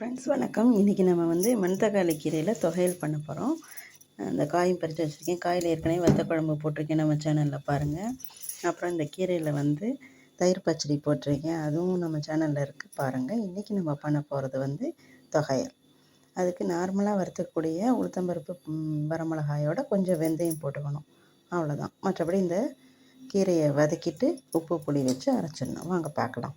Friends வணக்கம். இன்றைக்கி நம்ம வந்து மணத்தக்காளி கீரையில் தொகையல் பண்ண போகிறோம் அந்த காயும் பறித்து வச்சுருக்கேன். காயில் ஏற்கனவே வத்த குழம்பு போட்டிருக்கேன். நம்ம சேனலில் பாருங்கள் அப்புறம் இந்த கீரையில் வந்து தயிர் பச்சடி போட்டிருக்கேன். அதுவும் நம்ம சேனலில் இருக்குது பாருங்கள் இன்றைக்கி நம்ம பண்ண போகிறது வந்து தொகையல். அதுக்கு நார்மலாக வறுத்தக்கூடிய உளுத்தம்பருப்பு வரமிளகாயோட கொஞ்சம் வெந்தயம் போட்டுக்கணும். அவ்வளோதான் மற்றபடி இந்த கீரையை வதக்கிட்டு உப்பு புளி வச்சு அரைச்சிடணும். வாங்க பார்க்கலாம்.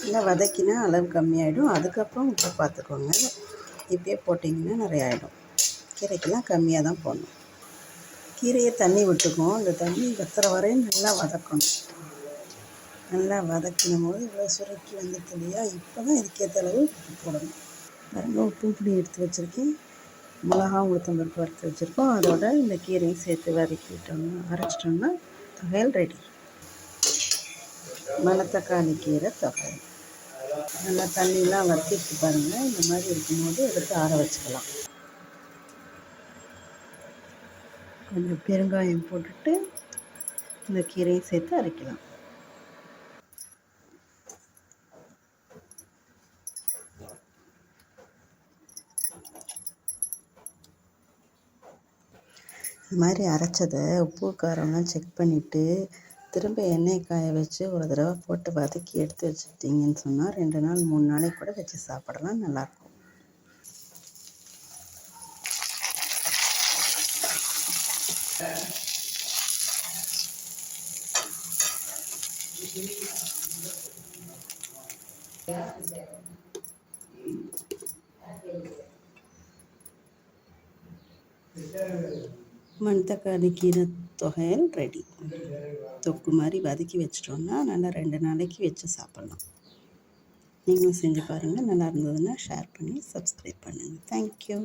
நல்லா வதக்கினா அளவு கம்மியாயிடும். அதுக்கப்புறம் உப்பு பார்த்துக்கோங்க. இப்படியே போட்டிங்கன்னா நிறைய ஆகிடும் கீரைக்கெல்லாம் கம்மியாக தான் போடணும். கீரையை தண்ணி விட்டுக்கும் அந்த தண்ணி வத்துற வரையும் நல்லா வதக்கணும். நல்லா வதக்கினும் போது இவ்வளோ சுருக்கி வந்துட்டு இல்லையா? இப்போ தான் இதுக்கேற்ற அளவு உப்பு போடணும். பாருங்க உப்பு புளி எடுத்து வச்சுருக்கேன். மிளகா உளுத்தம்பருப்பு வறுத்து வச்சுருக்கோம். அதோட இந்த கீரையும் சேர்த்து வதக்கிட்டோம்னா அரைச்சிட்டோம்னா தொகையல் ரெடி மணத்தக்காளி கீரை தொகையல். நல்லா தண்ணியெலாம் வற்றிட்டு பாருங்கள் இந்த மாதிரி இருக்கும்போது எடுத்து ஆற வச்சுக்கலாம். கொஞ்சம் பெருங்காயம் போட்டுட்டு இந்த கீரையும் சேர்த்து அரைக்கலாம். இது மாதிரி அரைச்சதை உப்பு காரம்லாம் செக் பண்ணிவிட்டு திரும்ப எண்ணெய் காய வச்சு ஒரு தடவை போட்டு வதக்கி எடுத்து வச்சுட்டிங்கன்னு சொன்னால் ரெண்டு நாள் மூணு நாளைக்கு கூட வச்சு சாப்பிடலாம் நல்லாயிருக்கும். மணத்தக்காளி கீரை தொகையல் ரெடி. தொக்கு மாதிரி வதக்கி வச்சிட்டோம்னா நல்லா ரெண்டு நாளைக்கு வச்சு சாப்பிட்லாம். நீங்களும் செஞ்சு பாருங்கள் நல்லா இருந்ததுன்னா ஷேர் பண்ணி சப்ஸ்கிரைப் பண்ணுங்கள் தேங்க்யூ